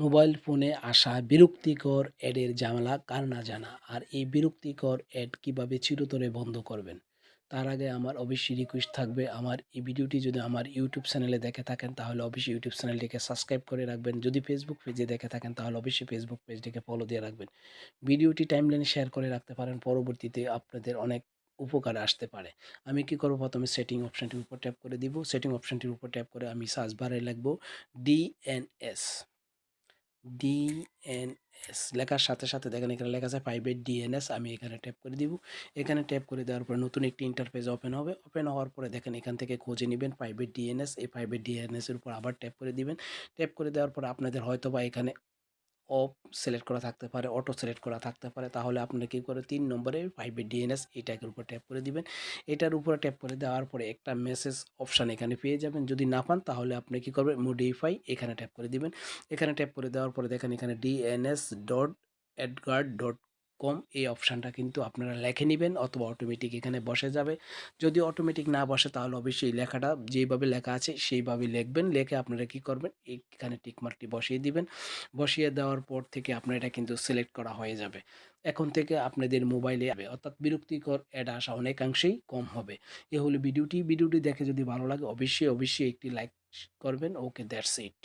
Mobile ফোনে আসা বিরক্তিকর অ্যাডের ঝামেলা কার না জানা। আর এই বিরক্তিকর অ্যাড কীভাবে চিরতরে বন্ধ করবেন? তার আগে আমার অবশ্যই রিকোয়েস্ট থাকবে আমার এই ভিডিওটি যদি আমার ইউটিউব চ্যানেলে দেখে থাকেন, তাহলে অবশ্যই ইউটিউব চ্যানেলটিকে সাবস্ক্রাইব করে রাখবেন। যদি ফেসবুক পেজে দেখে থাকেন, তাহলে অবশ্যই ফেসবুক পেজটিকে ফলো দিয়ে রাখবেন। ভিডিওটি টাইমলাইনে শেয়ার করে রাখতে পারেন, পরবর্তীতে আপনাদের অনেক উপকারে আসতে পারে। আমি কি করব? প্রথমে সেটিং অপশানটির উপর ট্যাপ করে দিব। সেটিং অপশনটির উপর ট্যাপ করে আমি সার্চ বারে লিখব ডিএনএস ডিএনএস লেখার সাথে সাথে দেখেন এখানে লেখা আছে প্রাইভেট ডিএনএস আমি এখানে ট্যাপ করে দিব। এখানে ট্যাপ করে দেওয়ার পরে নতুন একটি ইন্টারফেস ওপেন হবে। ওপেন হওয়ার পরে দেখেন এখান থেকে খুঁজে নেবেন প্রাইভেট ডিএনএস এই প্রাইভেট ডিএনএসের উপর আবার ট্যাপ করে দিবেন। ট্যাপ করে দেওয়ার পরে আপনাদের হয়তো বা এখানে অফ সিলেক্ট করা থাকতে পারে, অটো সিলেক্ট করা থাকতে পারে, তাহলে আপনি কী করে তিন নম্বরে ফাইভের ডিএনএস এইটাকের উপর ট্যাপ করে দিবেন। এটার উপরে ট্যাপ করে দেওয়ার পরে একটা মেসেজ অপশান এখানে পেয়ে যাবেন। যদি না পান, তাহলে আপনি কী করবেন? মডিফাই এখানে ট্যাপ করে দিবেন। এখানে ট্যাপ করে দেওয়ার পরে দেখেন এখানে DNS dot AdGuard dot com, এই অপশানটা কিন্তু আপনারা লেখে নেবেন অথবা অটোমেটিক এখানে বসে যাবে। যদি অটোমেটিক না বসে, তাহলে অবশ্যই লেখাটা যেভাবে লেখা আছে, সেইভাবে লিখবেন। লেখে আপনারা কি করবেন? এখানে টিকমার্কটি বসিয়ে দিবেন। বসিয়ে দেওয়ার পর থেকে আপনার এটা কিন্তু সিলেক্ট করা হয়ে যাবে। এখন থেকে আপনাদের মোবাইলে অর্থাৎ বিরক্তিকর অ্যাড আসা অনেকাংশেই কম হবে। এ হলো ভিডিওটি। ভিডিওটি দেখে যদি ভালো লাগে, অবশ্যই অবশ্যই একটি লাইক করবেন। Okay that's it